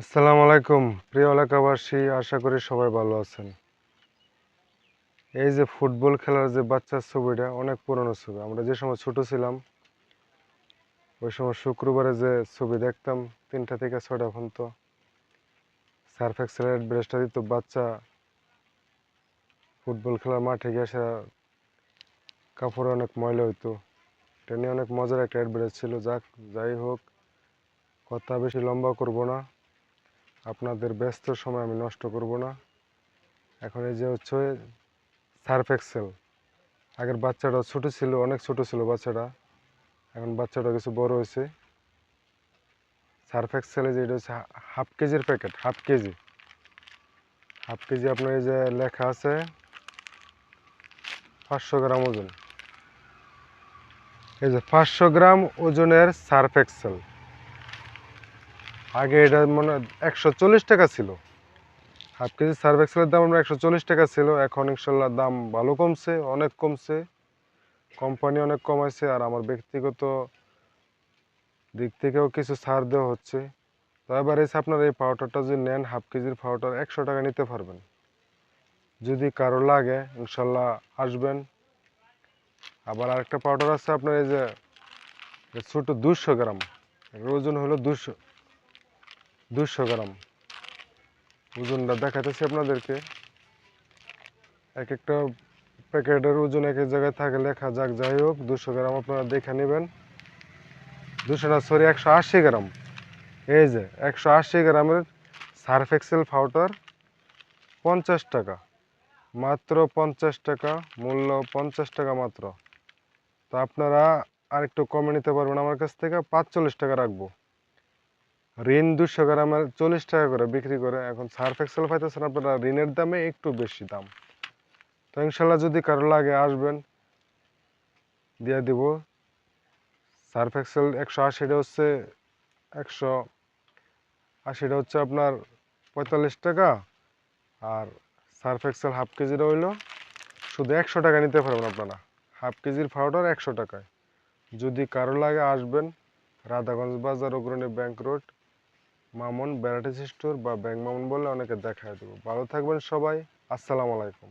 আসসালামু আলাইকুম। প্রিয় এলাকাবাসী, আশা করি সবাই ভালো আছেন। এই যে ফুটবল খেলার যে বাচ্চার ছবিটা, অনেক পুরনো ছবি। আমরা যে সময় ছোট ছিলাম, ওই সময় শুক্রবারে যে ছবি দেখতাম, তিনটা থেকে ছয়টা পর্যন্ত। সার্ফ এক্সেলের ব্রেসটা দিত, বাচ্চা ফুটবল খেলার মাঠে গিয়ে সে কাপড়ে অনেক ময়লা হইতো। এটা নিয়ে অনেক মজার একটা অ্যাডভারেজ ছিল। যাক, যাই হোক, কথা বেশি লম্বা করব না। আপনাদের ব্যস্ত সময় আমি নষ্ট করব না। এখন এই যে হচ্ছে সার্ফ এক্সেল। আগের বাচ্চাটা ছোট ছিল, অনেক ছোট ছিল বাচ্চাটা। এখন বাচ্চাটা কিছু বড় হয়েছে। সার্ফ এক্সেলে যে এটা হচ্ছে হাফ কেজির packet, half kg. Half kg আপনার এই যে লেখা আছে পাঁচশো গ্রাম ওজন। এই যে পাঁচশো গ্রাম ওজনের সার্ফ এক্সেল। আগে এটা মনে একশো চল্লিশ টাকা ছিল। হাফ কেজি সার্ফ এক্সেলের দাম আমরা একশো চল্লিশ টাকা ছিল, এখন ইনশাল্লাহ দাম ভালো কমছে, অনেক কমছে। কোম্পানি অনেক কমাইছে আর আমার ব্যক্তিগত দিক থেকেও কিছু ছাড় দেওয়া হচ্ছে। তো এবার এসে আপনার এই পাউডারটা যদি নেন, হাফ কেজির পাউডার একশো টাকা নিতে পারবেন। যদি কারও লাগে, ইনশাল্লাহ আসবেন। আবার আরেকটা পাউডার আছে আপনার এই যে, ছোটো দুশো গ্রাম। ওজন হলো দুশো দুশো গ্রাম। ওজনটা দেখাতেছি আপনাদেরকে। এক একটা প্যাকেটের ওজন এক এক জায়গায় থাকে, লেখা যাক, যাই হোক দুশো গ্রাম আপনারা দেখে নেবেন। দুশো না সরি একশো আশি গ্রাম। এই যে, একশো আশি গ্রামের সার্ফ এক্সেল পাউডার, পঞ্চাশ টাকা। মাত্র পঞ্চাশ টাকা, মূল্য পঞ্চাশ টাকা মাত্র। তা আপনারা আরেকটু কমে নিতে পারবেন আমার কাছ থেকে, পাঁচচল্লিশ টাকা রাখব। ঋণ দুশো গ্রামের চল্লিশ টাকা করে বিক্রি করে এখন সার্ফ এক্সেল পাইতেছেন আপনারা, ঋণের দামে একটু বেশি দাম। তো ইনশাল্লাহ যদি কারও লাগে আসবেন, দিয়ে দিব। সার্ফ এক্সেল একশো আশিটা হচ্ছে, একশো আশিটা হচ্ছে আপনার পঁয়তাল্লিশ টাকা আর সার্ফ এক্সেল হাফ কেজিটা হইল শুধু একশো টাকা নিতে পারবেন আপনারা। হাফ কেজির পাউডার একশো টাকায়। যদি কারও লাগে আসবেন, রাধাগঞ্জ বাজার, Agrani bank road Mamun varieties store বা ব্যাংক মামুন বলে অনেকে দেখায় দেবো। ভালো থাকবেন সবাই, আসসালামু আলাইকুম।